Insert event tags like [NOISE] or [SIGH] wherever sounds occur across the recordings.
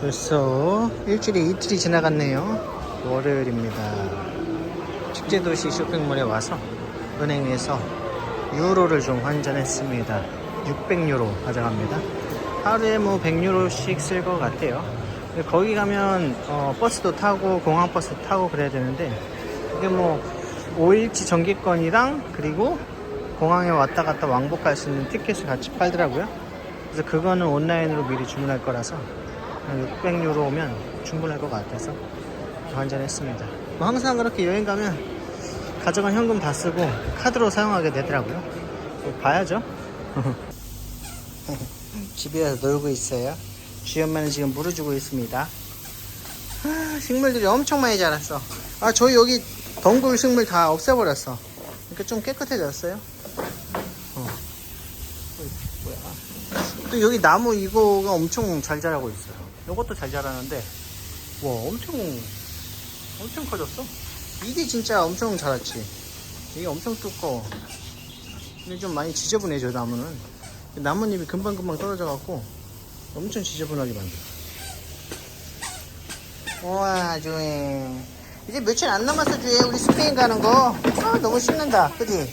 벌써 일주일이 이틀이 지나갔네요. 월요일입니다. 축제도시 쇼핑몰에 와서 은행에서 유로를 좀 환전했습니다. 600유로 가져갑니다. 하루에 뭐 100유로씩 쓸 것 같아요. 거기 가면 어, 버스도 타고 공항 버스 타고 그래야 되는데 이게 뭐 5일치 정기권이랑 그리고 공항에 왔다 갔다 왕복할 수 있는 티켓을 같이 팔더라고요. 그래서 그거는 온라인으로 미리 주문할 거라서 600유로 오면 충분할 것 같아서 환전했습니다. 뭐 항상 그렇게 여행 가면 가져간 현금 다 쓰고 카드로 사용하게 되더라고요. 뭐 봐야죠. [LAUGHS] 집에서 놀고 있어요. 주희 엄마는 지금 물을 주고 있습니다. 아, 식물들이 엄청 많이 자랐어. 아, 저희 여기 덩굴 식물 다 없애버렸어. 그러니까 좀 깨끗해졌어요. 뭐야. 또 여기 나무 이거가 엄청 잘 자라고 있어요. 이것도 잘 자라는데, 와, 엄청, 엄청 커졌어. 이게 진짜 엄청 자랐지. 이게 엄청 두꺼워. 근데 좀 많이 지저분해져, 나무는. 나뭇잎이 금방금방 떨어져갖고, 엄청 지저분하게 만들어. 우와, 주행. 이제 며칠 안 남았어, 주행. 우리 스페인 가는 거. 아, 너무 신난다. 그지?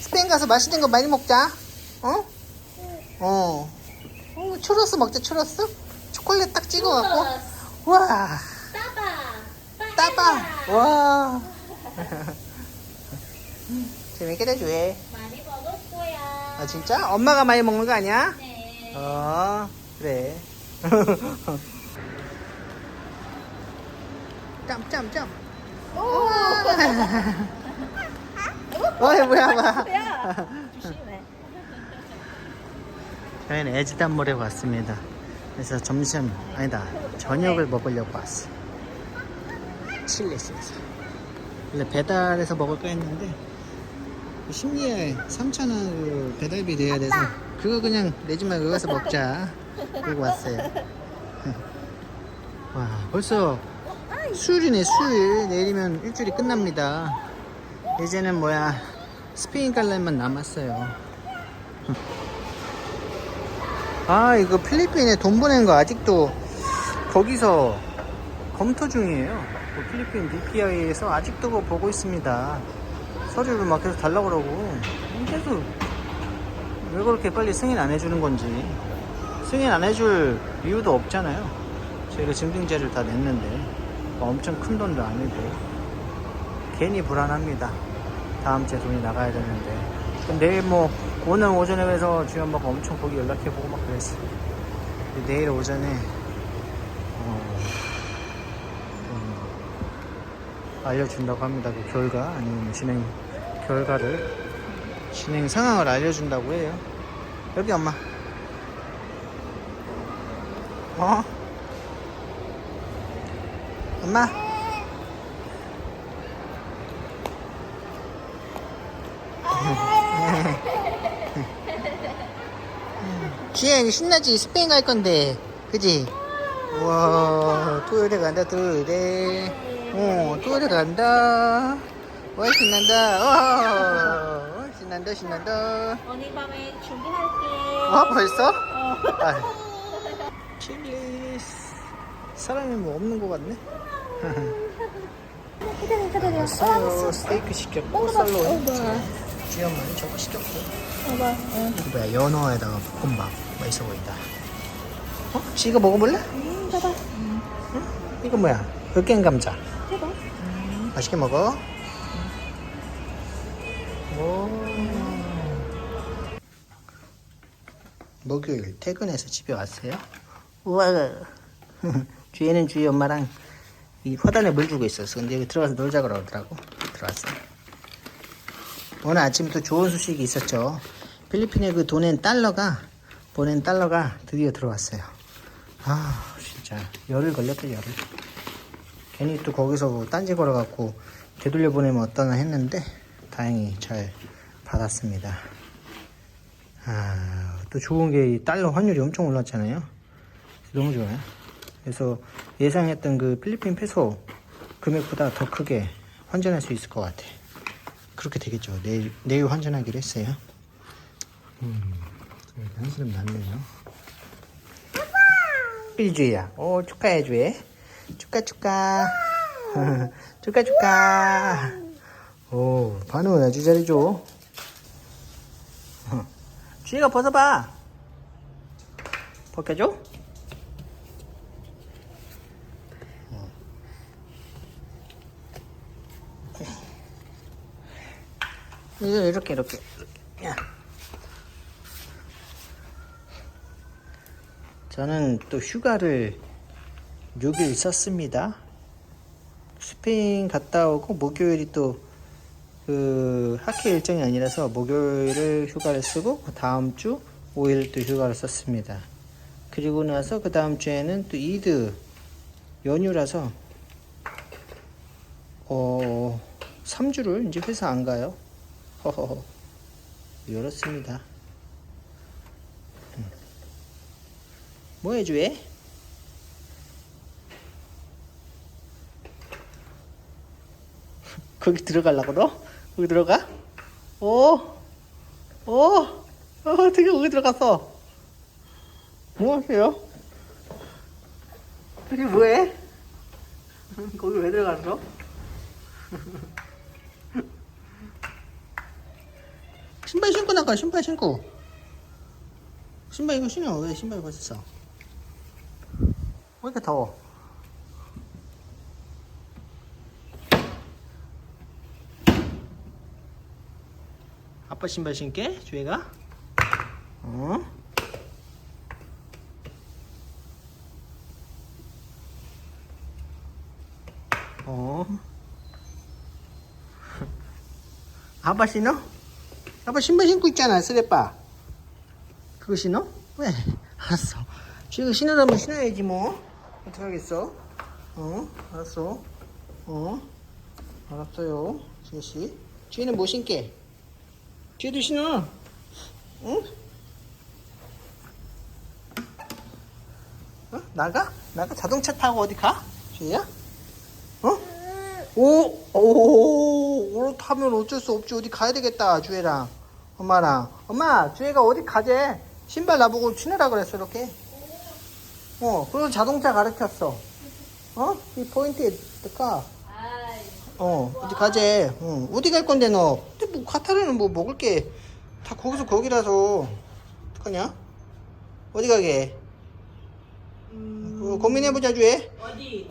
스페인 가서 맛있는 거 많이 먹자. 어? 어. 어, 추러스 먹자, 추러스? 초콜릿 딱 찍어갖고. 와, 따봐. 따봐. 와. [LAUGHS] 재밌게 해주해. 많이 먹을 거야. 아, 진짜? 엄마가 많이 먹는 거 아니야? 네. 어, 그래. [LAUGHS] 짬 짬짬. [LAUGHS] 어이 뭐야 뭐야. 조심해. 저희는 애지단몰에 왔습니다. 그래서 점심 아니다 저녁을 먹으려고 왔어. 칠레스에서. 원래 배달해서 먹을까 했는데 심리에 3,000원 배달비 내야 돼서 그거 그냥 내지 말고 여기 가서 먹자. 그러고 왔어요. [LAUGHS] 와 벌써 수요일이네 수요일 내일이면 일주일이 끝납니다. 이제는 뭐야 스페인 갈날만 남았어요. [LAUGHS] 아 이거 필리핀에 돈 보낸 거 아직도 거기서 검토 중이에요. 그 필리핀 DPI에서 아직도 그거 보고 있습니다. 서류를 막 계속 달라고 그러고. 계속 왜 그렇게 빨리 승인 안 해주는 건지. 승인 안 해줄 이유도 없잖아요. 저희가 증빙제를 다 냈는데. 뭐 엄청 큰 돈도 아니고. 괜히 불안합니다. 다음 주에 돈이 나가야 되는데 내일 뭐 오늘 오전에 가서 주연 엄마가 엄청 거기 연락해보고 막 그랬어 내일 오전에 어, 좀 알려준다고 합니다. 그 결과 아니면 진행 결과를. 진행 상황을 알려준다고 해요. 여기 엄마. 어? 엄마 주행 신나지. 스페인 갈 건데. 그지? 우와 토요일에 간다 토요일에. 어 토요일에 간다. 와 신난다. 어 신난다 신난다. 오늘 밤에 준비할게. 아 벌써? 어. 아, 칠리스. 사람이 뭐 없는 것 같네. 기다려, 기다려. 왔어요 스테이크 시켰고 어, 봐. 주연만이 저거 시켰고 봐봐. 응. 이거 뭐야 연어에다가 볶음밥 맛있어 보인다 어? 지 이거 먹어볼래? 음, 봐봐. 이거 뭐야 으깬 감자 해봐. 맛있게 먹어. 오. 목요일 퇴근해서 집에 왔어요. 우와. [LAUGHS] 주에는 주희 엄마랑 이 화단에 물 주고 있었어. 근데 여기 들어가서 놀자 그러더라고. 들어왔어요. 오늘 아침부터 좋은 소식이 있었죠. 필리핀의 그 돈엔 달러가 보낸 달러가 드디어 들어왔어요. 아 진짜 열흘 걸렸다 열흘. 괜히 또 거기서 딴지 걸어갖고 되돌려 보내면 어떠나 했는데 다행히 잘 받았습니다. 아, 또 좋은 게 이 달러 환율이 엄청 올랐잖아요. 너무 좋아요. 그래서 예상했던 그 필리핀 페소 금액보다 더 크게 환전할 수 있을 것 같아. 그렇게 되겠죠. 내일, 내일 환전하기로 했어요. 음, 그래도 한스름 났네요. 빌주야. 오, 축하해, 주에. 축하, 축하. [LAUGHS] 축하, 축하. 오, 반응은 아주 잘해줘. [LAUGHS] 주희가 벗어봐. 벗겨줘? 이렇게, 이렇게, 이렇게. 야. 저는 또 휴가를 6일 썼습니다. 스페인 갔다 오고 목요일이 또 그 학회 일정이 아니라서 목요일을 휴가를 쓰고 그 다음 주 5일 또 휴가를 썼습니다. 그리고 나서 그 다음 주에는 또 이드 연휴라서 어 3주를 이제 회사 안 가요. 허허허. 이렇습니다. 뭐 해주해? [LAUGHS] 거기 들어가려고 너? 거기 들어가? 오, 오, 어, 어떻게 거기 들어갔어? 뭐 하세요? 거기 뭐해? [LAUGHS] 거기 왜 들어갔어? [LAUGHS] 신발 신고 나가, 신발 신고. 신발 이거 신어. 왜 신발 벗었어? 왜 이렇게 더워? 아빠 신발 신게? 주혜가? 어? 어? [LAUGHS] 아빠 신어? 아빠 신발 신고 있잖아, 쓰레빠. 그거 신어? 왜? 알았어. 주혜가 신으라면 신어야지 뭐. 어떡하겠어? 어? 알았어. 어? 알았어요, 주혜씨. 주혜는 뭐 신게? 쥐도 신어. 응? 어? 나가? 나가? 자동차 타고 어디 가? 쥐야? 어? 오, 오, 오늘 타면 어쩔 수 없지. 어디 가야 되겠다, 주애랑. 엄마랑. 엄마, 주애가 어디 가재? 신발 나보고 신으라 그랬어, 이렇게. 어, 그래서 자동차 가르쳤어. 어? 이 포인트에 가. 어, 어디 가재. 응. 어디 갈 건데, 너? 근데 뭐, 카타르는 뭐 먹을 게 다 거기서 거기라서. 어떡하냐? 어디 가게? 어, 고민해보자, 주에. 어디?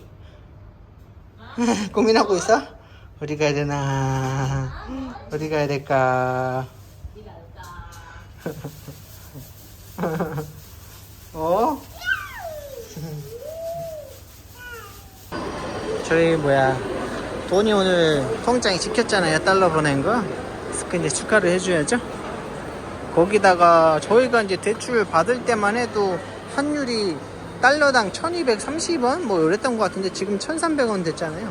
[LAUGHS] 고민하고 있어? 어디 가야 되나? 어디 가야 될까? [LAUGHS] 어? [LAUGHS] 저희 뭐야 돈이 오늘 통장에 찍혔잖아요 달러 보낸 거 그래서 이제 축하를 해줘야죠 거기다가 저희가 이제 대출 받을 때만 해도 환율이 달러당 1230원 뭐 이랬던 것 같은데 지금 1300원 됐잖아요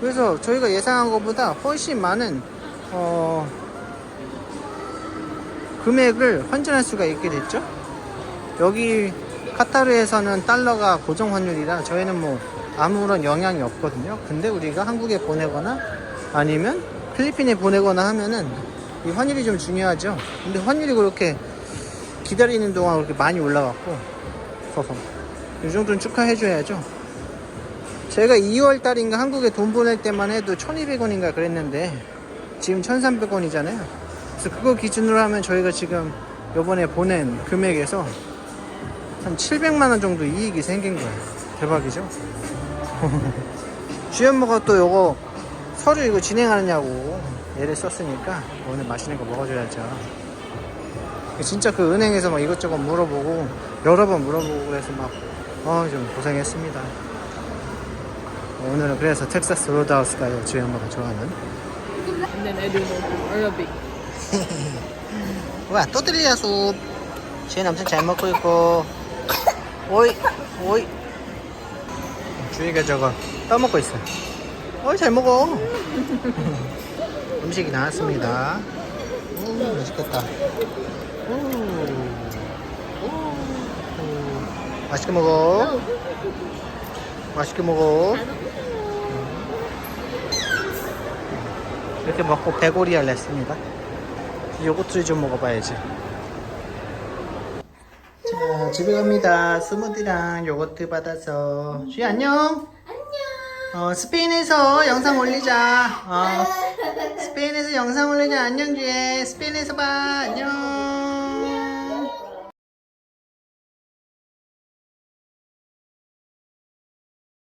그래서 저희가 예상한 것보다 훨씬 많은 어, 금액을 환전할 수가 있게 됐죠 여기 카타르에서는 달러가 고정 환율이라 저희는 뭐 아무런 영향이 없거든요. 근데 우리가 한국에 보내거나 아니면 필리핀에 보내거나 하면은 이 환율이 좀 중요하죠. 근데 환율이 그렇게 기다리는 동안 그렇게 많이 올라갔고 허허. 이 정도는 축하해줘야죠. 제가 2월 달인가 한국에 돈 보낼 때만 해도 1200원인가 그랬는데 지금 1300원이잖아요. 그래서 그거 기준으로 하면 저희가 지금 요번에 보낸 금액에서 한 700만원 정도 이익이 생긴 거예요. 대박이죠? [LAUGHS] 주연모가 또 요거 서류 이거 진행하느냐고 얘를 썼으니까 오늘 맛있는 거 먹어줘야죠. 진짜 그 은행에서 막 이것저것 물어보고 여러 번 물어보고 그래서 막 어 좀 고생했습니다. 오늘은 그래서 텍사스 로드하우스 가요. 주연모가 좋아하는. And then I do know Arabic. 와, 또 숲. 지혜는 엄청 잘 먹고 있고. 오이, 오이. 주희가 저거 떠먹고 있어. 어이, 잘 먹어. [LAUGHS] 음식이 나왔습니다. 오, 맛있겠다. 오, 오, 오. 맛있게 먹어. 맛있게 먹어. 이렇게 먹고 배고리알 냈습니다. 요거트를 좀 먹어봐야지. 자, 집에 갑니다. 스무디랑 요거트 받아서. 주희 안녕. 안녕. 어, 스페인에서 영상 올리자. 어, [LAUGHS] 스페인에서 영상 올리자. 안녕, 주희. 스페인에서 봐. 안녕.